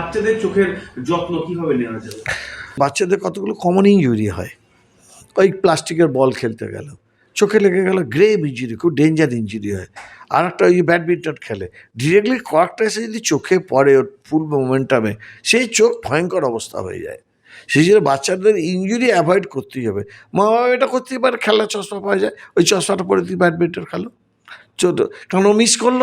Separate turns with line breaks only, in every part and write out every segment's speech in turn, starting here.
বাচ্চাদের চোখের যত্ন কীভাবে নেওয়া যাবে
বাচ্চাদের কতগুলো কমন ইঞ্জুরি হয়? ওই প্লাস্টিকের বল খেলতে গেল। চোখে লেগে গেল গ্রেভ ইঞ্জুরি খুব ডেঞ্জার ইঞ্জুরি হয়। আর একটা ওই ব্যাডমিন্টন খেলে। ডিরেক্টলি কয়েকটা এসে যদি চোখে পড়ে ওর ফুল মোমেন্টামে সেই চোখ ভয়ঙ্কর অবস্থা হয়ে যায়। সেই জন্য বাচ্চাদের ইঞ্জুরি অ্যাভয়েড করতেই হবে। মা বাবা এটা করতেই পারে, খেলার চশমা পাওয়া যায়। ওই চশমাটা পরে তুই ব্যাডমিন্টন খেলো। ছোটো কারণ ও মিস করল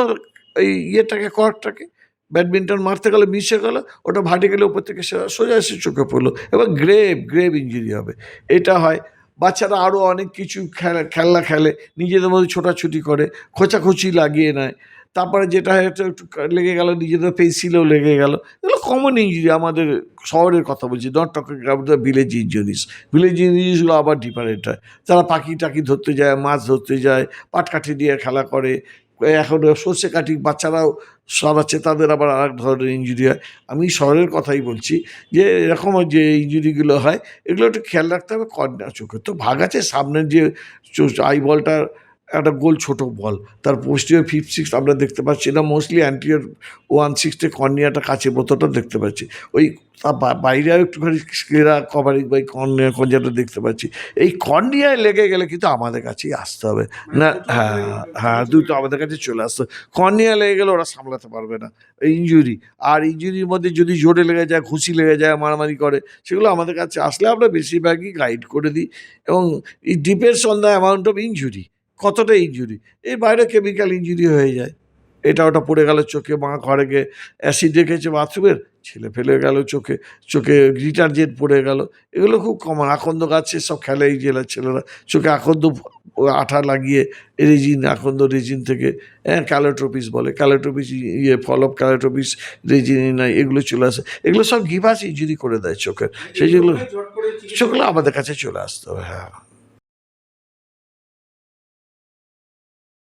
ওই ইয়েটাকে কর্কটাকে ব্যাডমিন্টন মারতে গেলে, মিশে গেল, ওটা ভাটে গেলে উপর থেকে সোজা এসে চোখে পড়ল। এবার গ্রেভ গ্রেভ ইঞ্জুরি হবে। এটা হয়। বাচ্চারা আরও অনেক কিছু খেলা, খেলনা খেলে, নিজেদের মধ্যে ছোটাছুটি করে, খোঁচাখুচি লাগিয়ে নেয়। তারপরে যেটা একটু লেগে গেল, নিজেদের পেন্সিলেও লেগে গেল। এগুলো কমন ইঞ্জুরি আমাদের শহরের কথা বলছি not talking the village injuries village ইঞ্জুরিসগুলো আবার ডিফারেন্ট হয়। তারা পাখি টাকি ধরতে যায়, মাছ ধরতে যায়, পাটকাঠি দিয়ে খেলা করে, এখন সর্ষে কাঠি বাচ্চারাও সরাচ্ছে, তাদের আবার আর এক ধরনের ইঞ্জুরি হয়। আমি শহরের কথাই বলছি যে, এরকম যে ইঞ্জুরিগুলো হয়, এগুলো একটু খেয়াল রাখতে হবে কর্নার চোখে তো ভাগ আছে, সামনের যে আই বলটার একটা গোল ছোট বল। তার পোস্টিয়ার ফিফ সিক্স আমরা দেখতে পাচ্ছি না। মোস্টলি অ্যান্টিয়ার ওয়ান সিক্সটে কর্নিয়াটা কাছে বোতলটা দেখতে পাচ্ছি। ওই তার বাইরেও একটুখানি স্কেরা কভারিং বা কর্নিয়া কঞ্জাটা দেখতে পাচ্ছি। এই কর্নিয়ায় লেগে গেলে কিন্তু আমাদের কাছেই আসতে হবে। না হ্যাঁ হ্যাঁ দুটো আমাদের কাছে চলে আসতে কর্নিয়া লেগে গেলে ওরা সামলাতে পারবে না। ইঞ্জুরি আর ইঞ্জুরির মধ্যে যদি জোরে লেগে যায় ঘুষি লেগে যায় মারামারি করে সেগুলো আমাদের কাছে আসলে আমরা বেশিরভাগই গাইড করে দিই। এবং it depends on the amount of injury কতটা ইঞ্জুরি এই বাইরে কেমিক্যাল ইঞ্জুরি হয়ে যায়। এটা ওটা পড়ে গেল চোখে মা ঘরে গিয়ে অ্যাসিড রেখেছে বাথরুমের ছেলে ফেলে গেল চোখে চোখে ডিটারজেন্ট পড়ে গেল। এগুলো খুব কমন আকন্দ গাছে সব খেলে এই জেলার ছেলেরা। চোখে আকন্দ আঠা লাগিয়ে রেজিন আকন্দ রেজিন থেকে হ্যাঁ ক্যালোট্রপিস বলে। ক্যালোট্রপিস ইয়ে ফলপ ক্যালোট্রপিস রেজিন নাই এগুলো চলে আসে। এগুলো সব গিভাস ইঞ্জুরি করে দেয় চোখের। সেই যেগুলো
চোখে চট করে চিকিৎসা
সেগুলো আমাদের কাছে চলে আসতে হবে হ্যাঁ।